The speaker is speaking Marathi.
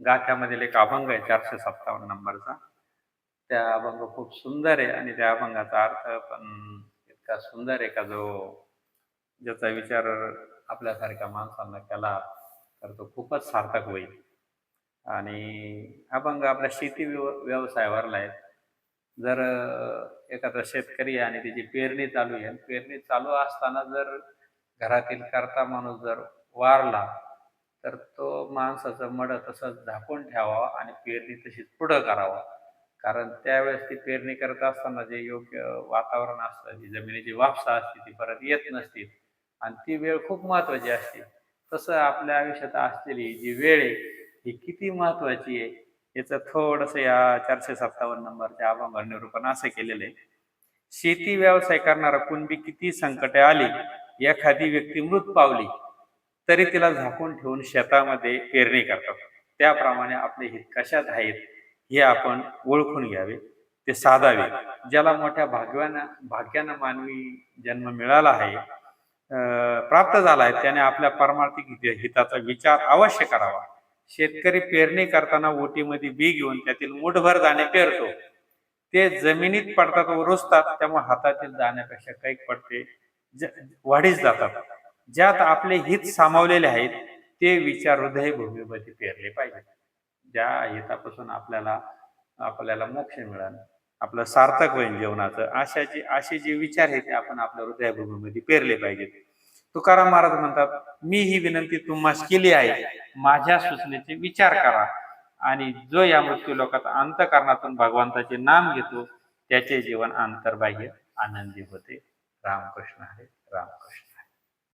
गाथ्यामधील एक अभंग आहे चारशे सत्तावन्न नंबरचा. त्या अभंग खूप सुंदर आहे आणि त्या अभंगाचा अर्थ पण इतका सुंदर आहे का जो ज्याचा विचार आपल्यासारख्या माणसांना केला तर तो खूपच सार्थक होईल. आणि अभंग आपल्या शेती व्यव व्यवसायावरला आहे. जर एखादा शेतकरी आहे आणि त्याची पेरणी चालू आहे पेरणी चालू असताना जर घरातील करता माणूस जर वारला तर तो माणसाचं मड तसंच झाकून ठेवावा आणि पेरणी तशीच पुढं करावा. कारण त्यावेळेस ती पेरणी करत असताना जे योग्य वातावरण असतं जी जमिनीची वापसा असते ती परत येत नसते. आणि ती वेळ खूप महत्वाची असते. तसं आपल्या आयुष्यात असलेली जी वेळ आहे ही किती महत्वाची आहे याचं थोडंसं या चारशे सत्तावन्न नंबरच्या अभंग निरूपण असं केलेलं आहे. शेती व्यवसाय करणारा कुणबी किती संकटे आली एखादी व्यक्ती मृत पावली तरी तिला झाकून ठेवून शेतामध्ये पेरणी करतात. त्याप्रमाणे आपले हित कशात आहेत हे आपण ओळखून घ्यावे ते साधावे. ज्याला मोठ्या भाग्यानं भाग्यानं मानवी जन्म मिळाला आहे प्राप्त झाला आहे त्याने आपल्या परमार्थिक हिताचा विचार अवश्य करावा. शेतकरी पेरणी करताना ओटीमध्ये बी घेऊन त्यातील मुठभर दाणे पेरतो. ते जमिनीत पडतात व रुजतात त्यामुळे हातातील दाण्यापेक्षा काही पडते ज- वाढीस जातात. ज्यात आपले हित सामावलेले आहेत ते विचार हृदय भूमीमध्ये पेरले पाहिजे. ज्या हितापासून आपल्याला आपल्याला मोक्ष मिळाल आपलं सार्थक होईल जीवनाचं अशाचे असे जे विचार आहेत ते आपण आपल्या हृदयभूमीमध्ये पेरले पाहिजेत. तुकाराम महाराज म्हणतात मी ही विनंती तुम्हाला केली आहे. माझ्या सूचनेचे विचार करा. आणि जो या मृत्यू लोकात अंतकरणातून भगवंताचे नाम घेतो त्याचे जीवन आंतरबाह्य आनंदी होते. रामकृष्ण हरे रामकृष्ण.